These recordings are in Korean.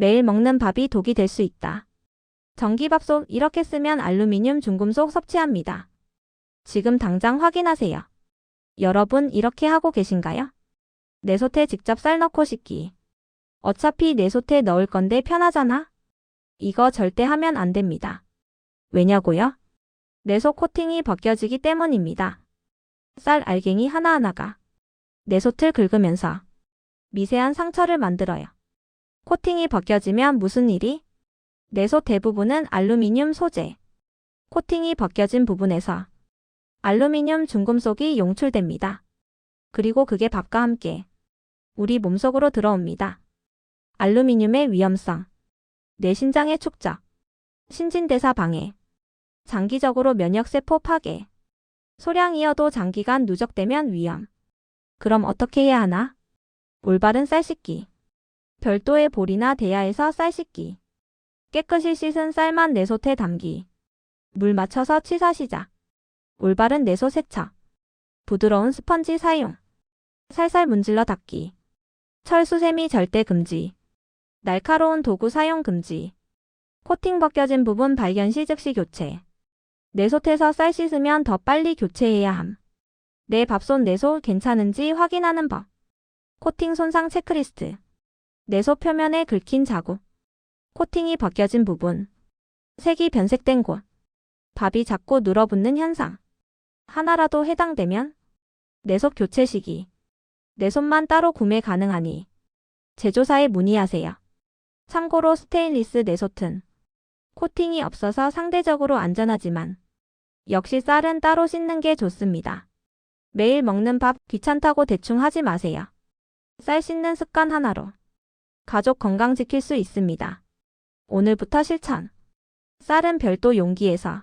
매일 먹는 밥이 독이 될 수 있다. 전기밥솥 이렇게 쓰면 알루미늄 중금속 섭취합니다. 지금 당장 확인하세요. 여러분 이렇게 하고 계신가요? 내솥에 직접 쌀 넣고 씻기. 어차피 내솥에 넣을 건데 편하잖아? 이거 절대 하면 안 됩니다. 왜냐고요? 내솥 코팅이 벗겨지기 때문입니다. 쌀 알갱이 하나하나가 내솥을 긁으면서 미세한 상처를 만들어요. 코팅이 벗겨지면 무슨 일이? 내솥 대부분은 알루미늄 소재. 코팅이 벗겨진 부분에서 알루미늄 중금속이 용출됩니다. 그리고 그게 밥과 함께 우리 몸속으로 들어옵니다. 알루미늄의 위험성, 뇌 신장의 축적, 신진대사 방해, 장기적으로 면역세포 파괴, 소량이어도 장기간 누적되면 위험. 그럼 어떻게 해야 하나? 올바른 쌀 씻기. 별도의 볼이나 대야에서 쌀 씻기. 깨끗이 씻은 쌀만 내솥에 담기. 물 맞춰서 치사 시작. 올바른 내솥 세척. 부드러운 스펀지 사용. 살살 문질러 닦기. 철수세미 절대 금지. 날카로운 도구 사용 금지. 코팅 벗겨진 부분 발견 시 즉시 교체. 내솥에서 쌀 씻으면 더 빨리 교체해야 함. 내 밥솥 내솥 괜찮은지 확인하는 법. 코팅 손상 체크리스트. 내솥 표면에 긁힌 자국. 코팅이 벗겨진 부분. 색이 변색된 곳. 밥이 자꾸 눌어붙는 현상. 하나라도 해당되면 내솥 교체 시기. 내솥만 따로 구매 가능하니 제조사에 문의하세요. 참고로 스테인리스 내솥은 코팅이 없어서 상대적으로 안전하지만 역시 쌀은 따로 씻는 게 좋습니다. 매일 먹는 밥 귀찮다고 대충 하지 마세요. 쌀 씻는 습관 하나로 가족 건강 지킬 수 있습니다. 오늘부터 실천. 쌀은 별도 용기에서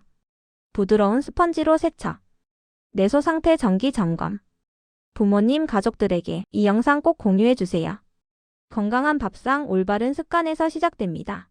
부드러운 스펀지로 세척. 내소 상태 정기 점검. 부모님 가족들에게 이 영상 꼭 공유해 주세요. 건강한 밥상 올바른 습관에서 시작됩니다.